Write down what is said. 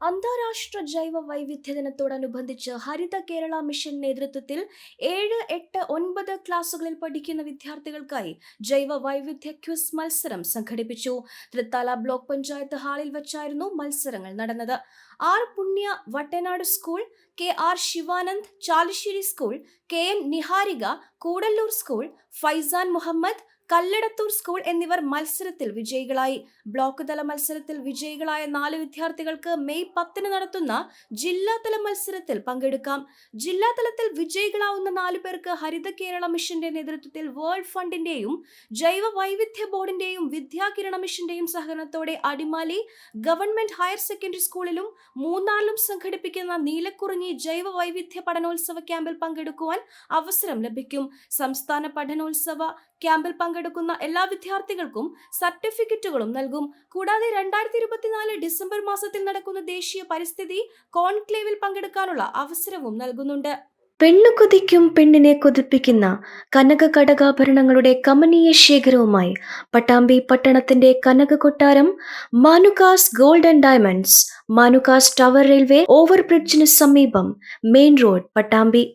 അന്താരാഷ്ട്ര ജൈവ വൈവിധ്യ ദിനത്തോടനുബന്ധിച്ച് ഹരിത കേരള മിഷൻ നേതൃത്വത്തിൽ ഏഴ് എട്ട് ഒൻപത് ക്ലാസുകളിൽ പഠിക്കുന്ന വിദ്യാർത്ഥികൾക്കായി ജൈവ വൈവിധ്യ ക്വിസ് മത്സരം സംഘടിപ്പിച്ചു. തൃത്താല ബ്ലോക്ക് പഞ്ചായത്ത് ഹാളിൽ വച്ചായിരുന്നു മത്സരങ്ങൾ നടന്നത്. R Punya Vattanad school K R Sivanand Chalissery school K N Niharika Koodallur school Faizan Muhammad Kalladathur school എന്നിവർ മത്സരത്തിൽ വിജയികളായി. ബ്ലോക്ക് തല മത്സരത്തിൽ വിജയികളായ നാല് വിദ്യാർത്ഥികൾക്ക് മെയ് പത്തിന് നടത്തുന്ന ജില്ലാതല മത്സരത്തിൽ പങ്കെടുക്കാം. ജില്ലാതലത്തിൽ വിജയികളാവുന്ന നാലു പേർക്ക് ഹരിത കേരള മിഷന്റെ നേതൃത്വത്തിൽ വേൾഡ് ഫണ്ടിന്റെയും ജൈവ വൈവിധ്യ ബോർഡിന്റെയും വിദ്യാകിരണ മിഷന്റെയും സഹകരണത്തോടെ അടിമാലി ഗവൺമെന്റ് ഹയർ സെക്കൻഡറി സ്കൂളിലും മൂന്നാറിലും സംഘടിപ്പിക്കുന്ന നീലക്കുറിഞ്ഞി ജൈവ വൈവിധ്യ പഠനോത്സവ ക്യാമ്പിൽ പങ്കെടുക്കുവാൻ അവസരം ലഭിക്കും. സംസ്ഥാന പഠനോത്സവ ക്യാമ്പിൽ പങ്കെടുക്കുന്ന എല്ലാ വിദ്യാർത്ഥികൾക്കും സർട്ടിഫിക്കറ്റുകളും നൽകും. കൂടാതെ രണ്ടായിരത്തി ഇരുപത്തിനാല് ഡിസംബർ മാസത്തിൽ നടക്കുന്ന ദേശീയ പരിസ്ഥിതി കോൺക്ലേവിൽ പങ്കെടുക്കാനുള്ള അവസരവും നൽകുന്നുണ്ട്. പെണ്ണു കൊതിക്കും പെണ്ണിനെ കൊതിപ്പിക്കുന്ന കനക കടകാഭരണങ്ങളുടെ കമനീയ ശേഖരവുമായി പട്ടാമ്പി പട്ടണത്തിന്റെ കനക കൊട്ടാരം Manukas gold and diamonds Manukas tower railway ഓവർബ്രിഡ്ജിന് സമീപം മെയിൻ റോഡ് പട്ടാമ്പി.